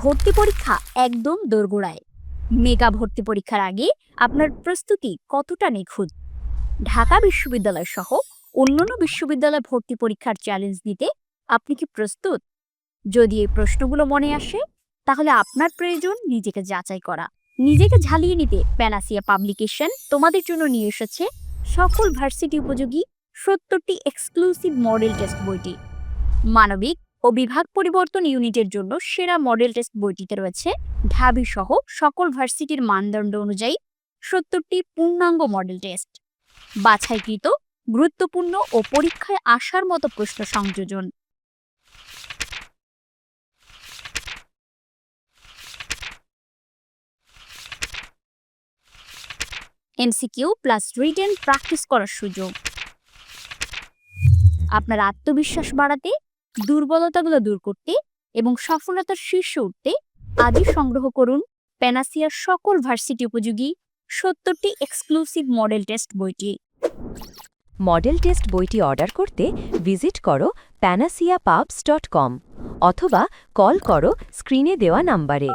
ভর্তি পরীক্ষা একদম দোরগোড়ায়। মেগা ভর্তি পরীক্ষার আগে আপনার প্রস্তুতি কতটা নিখুঁত? ঢাকা বিশ্ববিদ্যালয় সহ অন্যান্য বিশ্ববিদ্যালয় ভর্তি পরীক্ষার চ্যালেঞ্জ নিতে আপনি কি প্রস্তুত? যদি এই প্রশ্নগুলো মনে আসে, তাহলে আপনার প্রয়োজন নিজেকে যাচাই করা। নিজেকে ঝালিয়ে নিতে প্যানাসিয়া পাবলিকেশন তোমাদের জন্য নিয়ে এসেছে সকল ভার্সিটি উপযোগী সত্তরটি এক্সক্লুসিভ মডেল টেস্ট বইটি। মানবিক ও বিভাগ পরিবর্তন ইউনিটের জন্য সেরা মডেল টেস্ট বইটিতে রয়েছে ঢাবি সহ সকল ভার্সিটির মানদণ্ড অনুযায়ী সত্তরটি পূর্ণাঙ্গ মডেল টেস্ট। বাছাইকৃত, গুরুত্বপূর্ণ ও পরীক্ষায় আসার মতো প্রশ্ন সংযোজন। এমসিকিউ প্লাস রিটেন প্র্যাকটিস করার সুযোগ। আপনার আত্মবিশ্বাস বাড়াতে দুর্বলতাগুলো দূর করতে এবং সফলতার শীর্ষে উঠতে আজই সংগ্রহ করুন প্যানাসিয়ার সকল ভার্সিটি উপযোগী সত্তরটি এক্সক্লুসিভ মডেল টেস্ট বইটি। মডেল টেস্ট বইটি অর্ডার করতে ভিজিট করো প্যানাসিয়া কম অথবা কল করো স্ক্রিনে দেওয়া নাম্বারে